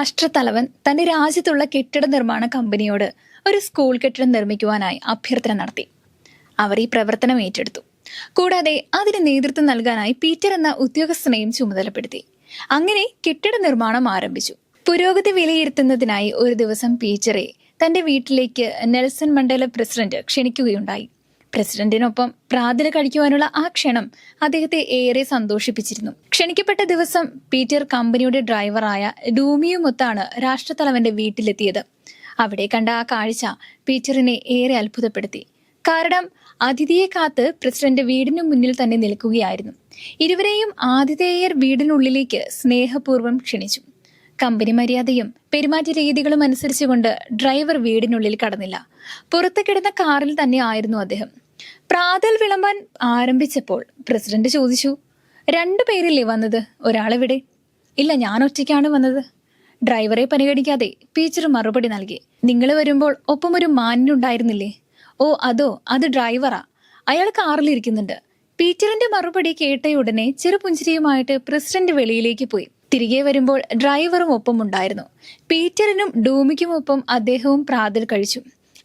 രാഷ്ട്രത്തലവൻ തന്റെ രാജ്യത്തുള്ള കെട്ടിട നിർമ്മാണ കമ്പനിയോട് ഒരു സ്കൂൾ കെട്ടിടം നിർമ്മിക്കുവാനായി അഭ്യർത്ഥന നടത്തി. അവർ ഈ പ്രവർത്തനം ഏറ്റെടുത്തു. കൂടാതെ അതിന് നേതൃത്വം നൽകാനായി പീറ്റർ എന്ന ഉദ്യോഗസ്ഥനെയും ചുമതലപ്പെടുത്തി. അങ്ങനെ കെട്ടിട നിർമ്മാണം ആരംഭിച്ചു. പുരോഗതി വിലയിരുത്തുന്നതിനായി ഒരു ദിവസം പീറ്ററെ തന്റെ വീട്ടിലേക്ക് നെൽസൺ മണ്ടേല പ്രസിഡന്റ് ക്ഷണിക്കുകയുണ്ടായി. പ്രസിഡന്റിനൊപ്പം പ്രാതൽ കഴിക്കുവാനുള്ള ആ ക്ഷണം അദ്ദേഹത്തെ ഏറെ സന്തോഷിപ്പിച്ചിരുന്നു. ക്ഷണിക്കപ്പെട്ട ദിവസം പീറ്റർ കമ്പനിയുടെ ഡ്രൈവറായ ഡൂമിയുമൊത്താണ് രാഷ്ട്രത്തലവന്റെ വീട്ടിലെത്തിയത്. അവിടെ കണ്ട ആ കാഴ്ച പീറ്ററിനെ ഏറെ അത്ഭുതപ്പെടുത്തി. കാരണം അതിഥിയെ കാത്ത് പ്രസിഡന്റ് വീടിനു മുന്നിൽ തന്നെ നിൽക്കുകയായിരുന്നു. ഇരുവരെയും ആതിഥേയർ വീടിനുള്ളിലേക്ക് സ്നേഹപൂർവം ക്ഷണിച്ചു. കമ്പനി മര്യാദയും പെരുമാറ്റ രീതികളും അനുസരിച്ചുകൊണ്ട് ഡ്രൈവർ വീടിനുള്ളിൽ കടന്നില്ല. പുറത്തു കിടന്ന കാറിൽ തന്നെ ആയിരുന്നു അദ്ദേഹം. പ്രാതൽ വിളമ്പാൻ ആരംഭിച്ചപ്പോൾ പ്രസിഡന്റ് ചോദിച്ചു രണ്ടു പേരില്ലേ വന്നത്? ഒരാളെവിടെ? ഇല്ല ഞാൻ ഒറ്റയ്ക്കാണ് വന്നത്. ഡ്രൈവറെ പരിഗണിക്കാതെ ടീച്ചർ മറുപടി നൽകി. നിങ്ങൾ വരുമ്പോൾ ഒപ്പം ഒരു മാനിനുണ്ടായിരുന്നില്ലേ ഓ അതോ അത് ഡ്രൈവറാ. അയാൾ കാറിലിരിക്കുന്നുണ്ട് പീറ്ററിന്റെ മറുപടി കേട്ടയുടനെ ചെറുപുഞ്ചിരിയുമായിട്ട് പ്രസിഡന്റ് വെളിയിലേക്ക് പോയി. തിരികെ വരുമ്പോൾ ഡ്രൈവറും ഒപ്പം ഉണ്ടായിരുന്നു പീറ്ററിനും ഡൂമിക്കുമൊപ്പം അദ്ദേഹവും പ്രാതൽ കഴിച്ചു.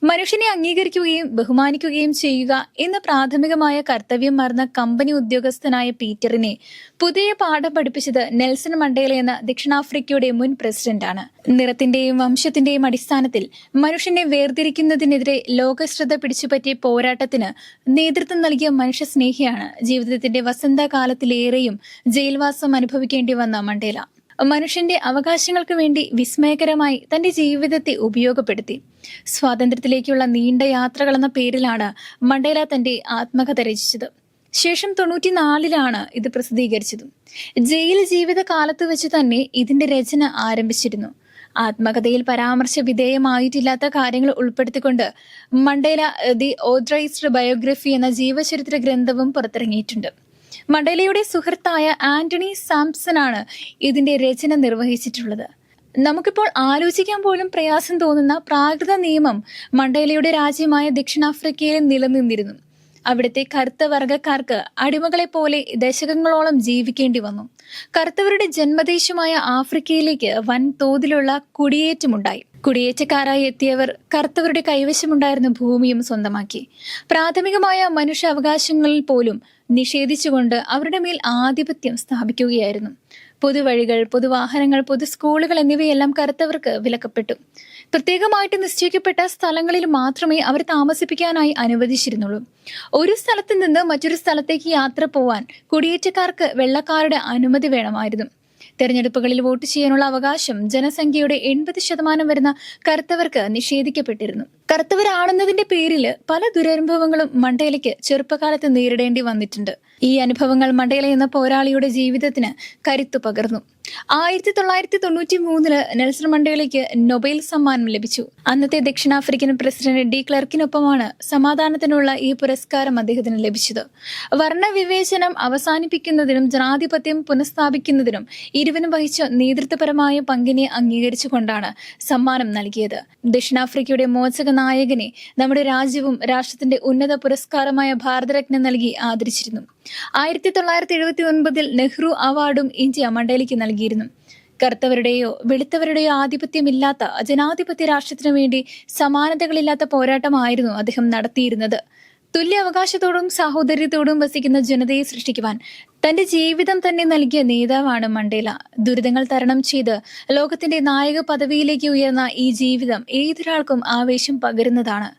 മനുഷ്യനെ അംഗീകരിക്കുകയും ബഹുമാനിക്കുകയും ചെയ്യുക എന്ന പ്രാഥമികമായ കർത്തവ്യം മറന്ന കമ്പനി ഉദ്യോഗസ്ഥനായ പീറ്ററിനെ പുതിയ പാഠം പഠിപ്പിച്ചത് നെൽസൺ മണ്ടേല എന്ന ദക്ഷിണാഫ്രിക്കയുടെ മുൻ പ്രസിഡന്റാണ്. നിറത്തിന്റെയും വംശത്തിന്റെയും അടിസ്ഥാനത്തിൽ മനുഷ്യനെ വേർതിരിക്കുന്നതിനെതിരെ ലോകശ്രദ്ധ പിടിച്ചുപറ്റിയ പോരാട്ടത്തിന് നേതൃത്വം നൽകിയ മനുഷ്യസ്നേഹിയാണ് ജീവിതത്തിന്റെ വസന്തകാലത്തിലേറെയും ജയിൽവാസം അനുഭവിക്കേണ്ടി വന്ന മണ്ടേല. മനുഷ്യന്റെ അവകാശങ്ങൾക്ക് വേണ്ടി വിസ്മയകരമായി തന്റെ ജീവിതത്തെ ഉപയോഗപ്പെടുത്തി. സ്വാതന്ത്ര്യത്തിലേക്കുള്ള നീണ്ട യാത്രകൾ എന്ന പേരിലാണ് മണ്ടേല തന്റെ ആത്മകഥ രചിച്ചത്. ശേഷം തൊണ്ണൂറ്റിനാലിലാണ് ഇത് പ്രസിദ്ധീകരിച്ചതും. ജയിൽ ജീവിത കാലത്ത് വെച്ച് തന്നെ ഇതിന്റെ രചന ആരംഭിച്ചിരുന്നു. ആത്മകഥയിൽ പരാമർശ വിധേയമായിട്ടില്ലാത്ത കാര്യങ്ങൾ ഉൾപ്പെടുത്തിക്കൊണ്ട് മണ്ടേല ദി ഓഥറൈസ്ഡ് ബയോഗ്രഫി എന്ന ജീവചരിത്ര ഗ്രന്ഥവും പുറത്തിറങ്ങിയിട്ടുണ്ട്. മണ്ടേലയുടെ സുഹൃത്തായ ആന്റണി സാംസൺ ആണ് ഇതിന്റെ രചന നിർവഹിച്ചിട്ടുള്ളത്. നമുക്കിപ്പോൾ ആലോചിക്കാൻ പോലും പ്രയാസം തോന്നുന്ന പ്രാകൃത നിയമം മണ്ടേലയുടെ രാജ്യമായ ദക്ഷിണാഫ്രിക്കയിൽ നിലനിന്നിരുന്നു. അവിടുത്തെ കറുത്ത വർഗക്കാർക്ക് അടിമകളെ പോലെ ദശകങ്ങളോളം ജീവിക്കേണ്ടി വന്നു. കറുത്തവരുടെ ജന്മദേശമായ ആഫ്രിക്കയിലേക്ക് വൻ തോതിലുള്ള കുടിയേറ്റമുണ്ടായി. കുടിയേറ്റക്കാരായി എത്തിയവർ കറുത്തവരുടെ കൈവശമുണ്ടായിരുന്ന ഭൂമിയും സ്വന്തമാക്കി. പ്രാഥമികമായ മനുഷ്യ അവകാശങ്ങളിൽ പോലും നിഷേധിച്ചുകൊണ്ട് അവരുടെ മേൽ ആധിപത്യം സ്ഥാപിക്കുകയായിരുന്നു. പൊതുവഴികൾ പൊതുവാഹനങ്ങൾ പൊതു സ്കൂളുകൾ എന്നിവയെല്ലാം കറുത്തവർക്ക് വിലക്കപ്പെട്ടു. പ്രത്യേകമായിട്ട് നിശ്ചയിക്കപ്പെട്ട സ്ഥലങ്ങളിൽ മാത്രമേ അവർ താമസിപ്പിക്കാനായി അനുവദിച്ചിരുന്നുള്ളൂ. ഒരു സ്ഥലത്ത് നിന്ന് മറ്റൊരു സ്ഥലത്തേക്ക് യാത്ര പോവാൻ കുടിയേറ്റക്കാർക്ക് വെള്ളക്കാരുടെ അനുമതി വേണമായിരുന്നു. തെരഞ്ഞെടുപ്പുകളിൽ വോട്ട് ചെയ്യാനുള്ള അവകാശം ജനസംഖ്യയുടെ എൺപത് ശതമാനം വരുന്ന കറുത്തവർക്ക് നിഷേധിക്കപ്പെട്ടിരുന്നു. കറുത്തവരാണെന്നതിന്റെ പേരിൽ പല ദുരനുഭവങ്ങളും മണ്ടേലയ്ക്ക് ചെറുപ്പകാലത്ത് നേരിടേണ്ടി വന്നിട്ടുണ്ട്. ഈ അനുഭവങ്ങൾ മണ്ടേല എന്ന പോരാളിയുടെ ജീവിതത്തിന് കരുത്തു പകർന്നു. ആയിരത്തി തൊള്ളായിരത്തി തൊണ്ണൂറ്റി മൂന്നിൽ നെൽസൺ മണ്ടേലയ്ക്ക് നൊബേൽ സമ്മാനം ലഭിച്ചു. അന്നത്തെ ദക്ഷിണാഫ്രിക്കൻ പ്രസിഡന്റ് ഡി ക്ലർക്കിനൊപ്പമാണ് സമാധാനത്തിനുള്ള ഈ പുരസ്കാരം അദ്ദേഹത്തിന് ലഭിച്ചത്. വർണവിവേചനം അവസാനിപ്പിക്കുന്നതിനും ജനാധിപത്യം പുനഃസ്ഥാപിക്കുന്നതിനും ഇരുവനും വഹിച്ച നേതൃത്വപരമായ പങ്കിനെ അംഗീകരിച്ചുകൊണ്ടാണ് സമ്മാനം നൽകിയത്. ദക്ഷിണാഫ്രിക്കയുടെ മോചക നായകനെ നമ്മുടെ രാജ്യവും രാഷ്ട്രത്തിന്റെ ഉന്നത പുരസ്കാരമായ ഭാരതരത്ന നൽകി ആദരിച്ചിരുന്നു. ആയിരത്തി തൊള്ളായിരത്തി എഴുപത്തി ഒൻപതിൽ നെഹ്റു അവാർഡും ഇന്ത്യ മണ്ടേലയ്ക്ക് നൽകിയിരുന്നു. കറുത്തവരുടെയോ വെളുത്തവരുടെയോ ആധിപത്യമില്ലാത്ത ജനാധിപത്യ രാഷ്ട്രത്തിനു വേണ്ടി സമാനതകളില്ലാത്ത പോരാട്ടമായിരുന്നു അദ്ദേഹം നടത്തിയിരുന്നത്. തുല്യ അവകാശത്തോടും സാഹോദര്യത്തോടും വസിക്കുന്ന ജനതയെ സൃഷ്ടിക്കുവാൻ തന്റെ ജീവിതം തന്നെ നൽകിയ നേതാവാണ് മണ്ടേല. ദുരിതങ്ങൾ തരണം ചെയ്ത് ലോകത്തിന്റെ നായക പദവിയിലേക്ക് ഉയർന്ന ഈ ജീവിതം ഏതൊരാൾക്കും ആവേശം പകരുന്നതാണ്.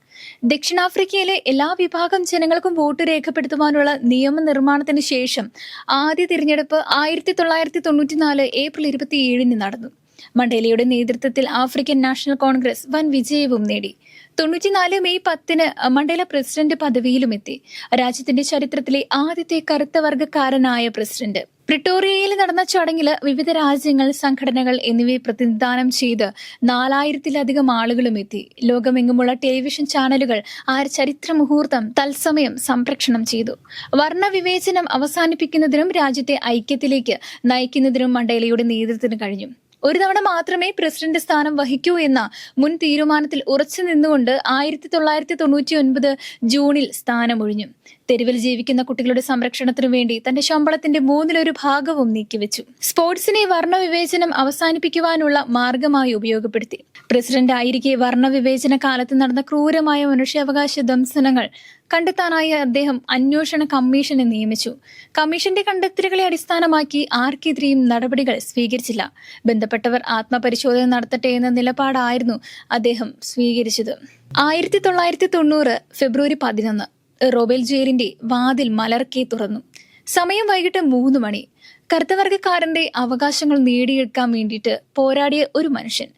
ദക്ഷിണാഫ്രിക്കയിലെ എല്ലാ വിഭാഗം ജനങ്ങൾക്കും വോട്ട് രേഖപ്പെടുത്തുവാനുള്ള നിയമനിർമ്മാണത്തിന് ശേഷം ആദ്യ തിരഞ്ഞെടുപ്പ് ആയിരത്തി തൊള്ളായിരത്തി തൊണ്ണൂറ്റിനാല് ഏപ്രിൽ ഇരുപത്തിയേഴിന് നടന്നു. മണ്ടേലയുടെ നേതൃത്വത്തിൽ ആഫ്രിക്കൻ നാഷണൽ കോൺഗ്രസ് വൻ വിജയവും നേടി. തൊണ്ണൂറ്റിനാല് മെയ് പത്തിന് മണ്ഡല പ്രസിഡന്റ് പദവിയിലും എത്തി രാജ്യത്തിന്റെ ചരിത്രത്തിലെ ആദ്യത്തെ കറുത്ത വർഗക്കാരനായ പ്രസിഡന്റ്. പ്രിട്ടോറിയയിൽ നടന്ന ചടങ്ങിൽ വിവിധ രാജ്യങ്ങൾ സംഘടനകൾ എന്നിവയെ പ്രതിനിധാനം ചെയ്ത് നാലായിരത്തിലധികം ആളുകളും എത്തി ലോകമെങ്ങുമുള്ള ടെലിവിഷൻ ചാനലുകൾ ആ ചരിത്ര മുഹൂർത്തം തത്സമയം സംപ്രേഷണം ചെയ്തു. വർണവിവേചനം അവസാനിപ്പിക്കുന്നതിനും രാജ്യത്തെ ഐക്യത്തിലേക്ക് നയിക്കുന്നതിനും മണ്ടേലയുടെ നേതൃത്വത്തിന് കഴിഞ്ഞു. ഒരു തവണ മാത്രമേ പ്രസിഡന്റ് സ്ഥാനം വഹിക്കൂ എന്ന മുൻ തീരുമാനത്തിൽ ഉറച്ചു നിന്നുകൊണ്ട് ആയിരത്തി തൊള്ളായിരത്തി തൊണ്ണൂറ്റി ഒൻപത് ജൂണിൽ സ്ഥാനമൊഴിഞ്ഞു. തെരുവിൽ ജീവിക്കുന്ന കുട്ടികളുടെ സംരക്ഷണത്തിനു വേണ്ടി തന്റെ ശമ്പളത്തിന്റെ മൂന്നിലൊരു ഭാഗവും നീക്കിവെച്ചു. സ്പോർട്സിനെ വർണവിവേചനം അവസാനിപ്പിക്കുവാനുള്ള മാർഗമായി ഉപയോഗപ്പെടുത്തി. പ്രസിഡന്റ് ആയിരിക്കെ വർണവിവേചന കാലത്ത് നടന്ന ക്രൂരമായ മനുഷ്യാവകാശ ദംസനങ്ങൾ കണ്ടെത്താനായി അദ്ദേഹം അന്വേഷണ കമ്മീഷനെ നിയമിച്ചു. കമ്മീഷന്റെ കണ്ടെത്തലുകളെ അടിസ്ഥാനമാക്കി ആർക്കെതിരെയും നടപടികൾ സ്വീകരിച്ചില്ല. ബന്ധപ്പെട്ടവർ ആത്മപരിശോധന നടത്തട്ടെ എന്ന നിലപാടായിരുന്നു അദ്ദേഹം സ്വീകരിച്ചത്. ആയിരത്തി തൊള്ളായിരത്തി തൊണ്ണൂറ് ഫെബ്രുവരി പതിനൊന്ന് റോബൽ ജയിലിന്റെ വാതിൽ മലർക്കെ തുറന്നു. സമയം വൈകിട്ട് മൂന്ന് മണി. കറുത്തവർഗക്കാരന്റെ അവകാശങ്ങൾ നേടിയെടുക്കാൻ വേണ്ടിയിട്ട് പോരാടിയ ഒരു മനുഷ്യൻ.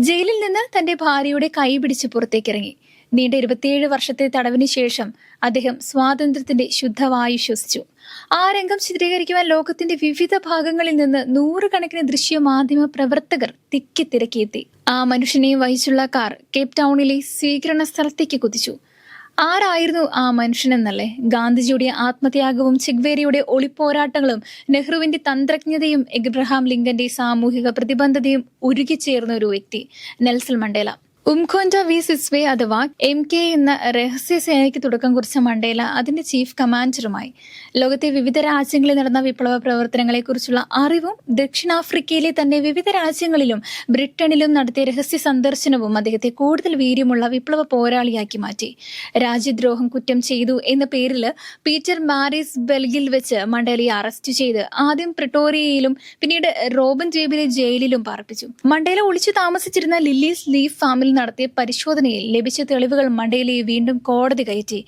ജയിലിൽ നിന്ന് തന്റെ ഭാര്യയുടെ കൈ പിടിച്ച് പുറത്തേക്കിറങ്ങി. നീണ്ട ഇരുപത്തിയേഴ് വർഷത്തെ തടവിന് ശേഷം അദ്ദേഹം സ്വാതന്ത്ര്യത്തിന്റെ ശുദ്ധവായു ശ്വസിച്ചു. ആ രംഗം ചിത്രീകരിക്കുവാൻ ലോകത്തിന്റെ വിവിധ ഭാഗങ്ങളിൽ നിന്ന് നൂറുകണക്കിന് ദൃശ്യ മാധ്യമ പ്രവർത്തകർ തിക്കി തിരക്കിയെത്തി. ആ മനുഷ്യനെ വഹിച്ചുള്ള കാർ കേപ് ടൗണിലെ സ്വീകരണ സ്ഥലത്തേക്ക് കുതിച്ചു. ആരായിരുന്നു ആ മനുഷ്യനെന്നല്ലേ? ഗാന്ധിജിയുടെ ആത്മത്യാഗവും ചിഗ്വേരിയുടെ ഒളിപ്പോരാട്ടങ്ങളും നെഹ്റുവിന്റെ തന്ത്രജ്ഞതയും എബ്രഹാം ലിങ്കന്റെ സാമൂഹിക പ്രതിബന്ധതയും ഉരുകിച്ചേർന്ന ഒരു വ്യക്തി Nelson Mandela. Umkhonto we Sizwe അഥവാ എം കെ എന്ന രഹസ്യ സേനയ്ക്ക് തുടക്കം കുറിച്ച മണ്ടേല അതിന്റെ ചീഫ് കമാൻഡറുമായി. ലോകത്തെ വിവിധ രാജ്യങ്ങളിൽ നടന്ന വിപ്ലവ പ്രവർത്തനങ്ങളെക്കുറിച്ചുള്ള അറിവും ദക്ഷിണാഫ്രിക്കയിലെ തന്നെ വിവിധ രാജ്യങ്ങളിലും ബ്രിട്ടനിലും നടത്തിയ രഹസ്യ സന്ദർശനവും അദ്ദേഹത്തെ കൂടുതൽ വീര്യമുള്ള വിപ്ലവ പോരാളിയാക്കി മാറ്റി. രാജ്യദ്രോഹം കുറ്റം ചെയ്തു എന്ന പേരിൽ പീറ്റർ മാരിസ് ബെൽഗിൽ വെച്ച് മണ്ടേലയെ അറസ്റ്റ് ചെയ്ത് ആദ്യം പ്രിട്ടോറിയയിലും പിന്നീട് റോബൻ ദ്വീപിലെ ജയിലിലും പാർപ്പിച്ചു. മണ്ടേല ഒളിച്ചു താമസിച്ചിരുന്ന ലില്ലീസ് ലീഫ് ഫാമിൽ നടത്തിയ പരിശോധനയിൽ ലഭിച്ച തെളിവുകൾ മണ്ടേലയെ വീണ്ടും കോടതി കയറ്റി.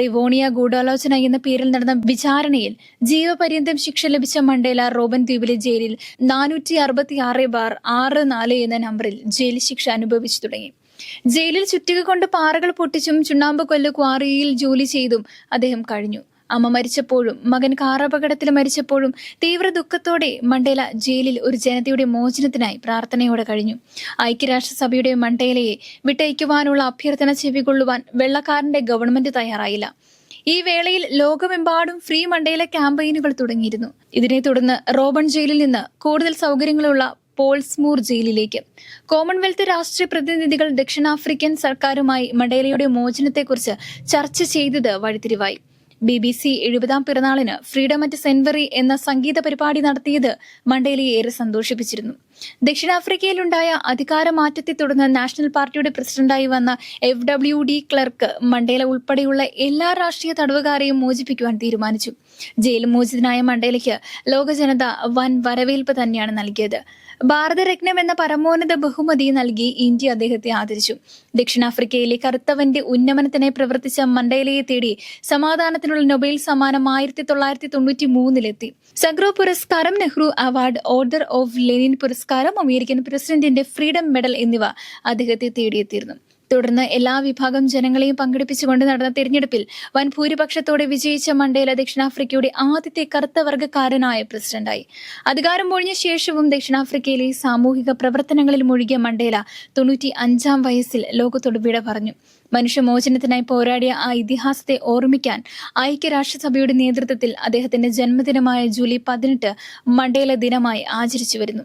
റിവോണിയ ഗൂഢാലോചന എന്ന പേരിൽ നടന്ന വിചാരണയിൽ ജീവപര്യന്തം ശിക്ഷ ലഭിച്ച മണ്ടേല റോബൻ ദ്വീപിലെ ജയിലിൽ നാനൂറ്റി അറുപത്തി ആറ് ബാർ ആറ് നാല് എന്ന നമ്പറിൽ ജയിൽ ശിക്ഷ അനുഭവിച്ചു തുടങ്ങി. ജയിലിൽ ചുറ്റിക കൊണ്ട് പാറകൾ പൊട്ടിച്ചും ചുണ്ണാമ്പ് കൊല്ല് ക്വാറിയിൽ ജോലി ചെയ്തും അദ്ദേഹം കഴിഞ്ഞു. അമ്മ മരിച്ചപ്പോഴും മകൻ കാറപകടത്തിൽ മരിച്ചപ്പോഴും തീവ്ര ദുഃഖത്തോടെ മണ്ടേല ജയിലിൽ ഒരു ജനതയുടെ മോചനത്തിനായി പ്രാർത്ഥനയോടെ കഴിഞ്ഞു. ഐക്യരാഷ്ട്രസഭയുടെ മണ്ടേലയെ വിട്ടയക്കുവാനുള്ള അഭ്യർത്ഥന ചെവികൊള്ളുവാൻ വെള്ളക്കാരന്റെ ഗവൺമെന്റ് തയ്യാറായില്ല. ഈ വേളയിൽ ലോകമെമ്പാടും ഫ്രീ മണ്ടേല ക്യാമ്പയിനുകൾ തുടങ്ങിയിരുന്നു. ഇതിനെ തുടർന്ന് റോബൺ ജയിലിൽ നിന്ന് കൂടുതൽ സൗകര്യങ്ങളുള്ള പോൾസ്മൂർ ജയിലിലേക്ക്. കോമൺവെൽത്ത് രാഷ്ട്രീയ പ്രതിനിധികൾ ദക്ഷിണാഫ്രിക്കൻ സർക്കാരുമായി മണ്ടേലയുടെ മോചനത്തെക്കുറിച്ച് ചർച്ച ചെയ്തത് വഴിത്തിരിവായി. ബി ബി സി എഴുപതാം പിറന്നാളിന് ഫ്രീഡം അറ്റ് സെൻവറി എന്ന സംഗീത പരിപാടി നടത്തിയത് മണ്ടേലയെ ഏറെ സന്തോഷിപ്പിച്ചിരുന്നു. ദക്ഷിണാഫ്രിക്കയിലുണ്ടായ അധികാരമാറ്റത്തെ തുടർന്ന് നാഷണൽ പാർട്ടിയുടെ പ്രസിഡന്റായി വന്ന F W de Klerk Mandela ഉൾപ്പെടെയുള്ള എല്ലാ രാഷ്ട്രീയ തടവുകാരെയും മോചിപ്പിക്കുവാൻ തീരുമാനിച്ചു. ജയിൽ മോചിതനായ മണ്ടേലയ്ക്ക് ലോക ജനത വൻ വരവേൽപ്പ് തന്നെയാണ് നൽകിയത്. ഭാരതരത്നം എന്ന പരമോന്നത ബഹുമതി നൽകി ഇന്ത്യ അദ്ദേഹത്തെ ആദരിച്ചു. ദക്ഷിണാഫ്രിക്കയിലെ കറുത്തവന്റെ ഉന്നമനത്തിനായി പ്രവർത്തിച്ച മണ്ടേലയെ തേടി സമാധാനത്തിനുള്ള നൊബേൽ സമ്മാനം ആയിരത്തി തൊള്ളായിരത്തി തൊണ്ണൂറ്റി മൂന്നിലെത്തി സഗ്രോ പുരസ്കാരം Nehru award order of Lenin പുരസ്കാരം അമേരിക്കൻ പ്രസിഡന്റിന്റെ ഫ്രീഡം മെഡൽ എന്നിവ അദ്ദേഹത്തെ തേടിയെത്തിയിരുന്നു. തുടർന്ന് എല്ലാ വിഭാഗം ജനങ്ങളെയും പങ്കെടുപ്പിച്ചുകൊണ്ട് നടന്ന തെരഞ്ഞെടുപ്പിൽ വൻ ഭൂരിപക്ഷത്തോടെ വിജയിച്ച മണ്ടേല ദക്ഷിണാഫ്രിക്കയുടെ ആദ്യത്തെ കറുത്ത വർഗക്കാരനായ പ്രസിഡന്റായി. അധികാരം ഒഴിഞ്ഞ ശേഷവും ദക്ഷിണാഫ്രിക്കയിലെ സാമൂഹിക പ്രവർത്തനങ്ങളിൽ മുഴുകിയ മണ്ടേല തൊണ്ണൂറ്റി അഞ്ചാം വയസ്സിൽ ലോകത്തോട് വിട പറഞ്ഞു. മനുഷ്യമോചനത്തിനായി പോരാടിയ ആ ഇതിഹാസത്തെ ഓർമ്മിക്കാൻ ഐക്യരാഷ്ട്രസഭയുടെ നേതൃത്വത്തിൽ അദ്ദേഹത്തിന്റെ ജന്മദിനമായ ജൂലൈ പതിനെട്ട് മണ്ടേല ദിനമായി ആചരിച്ചു വരുന്നു.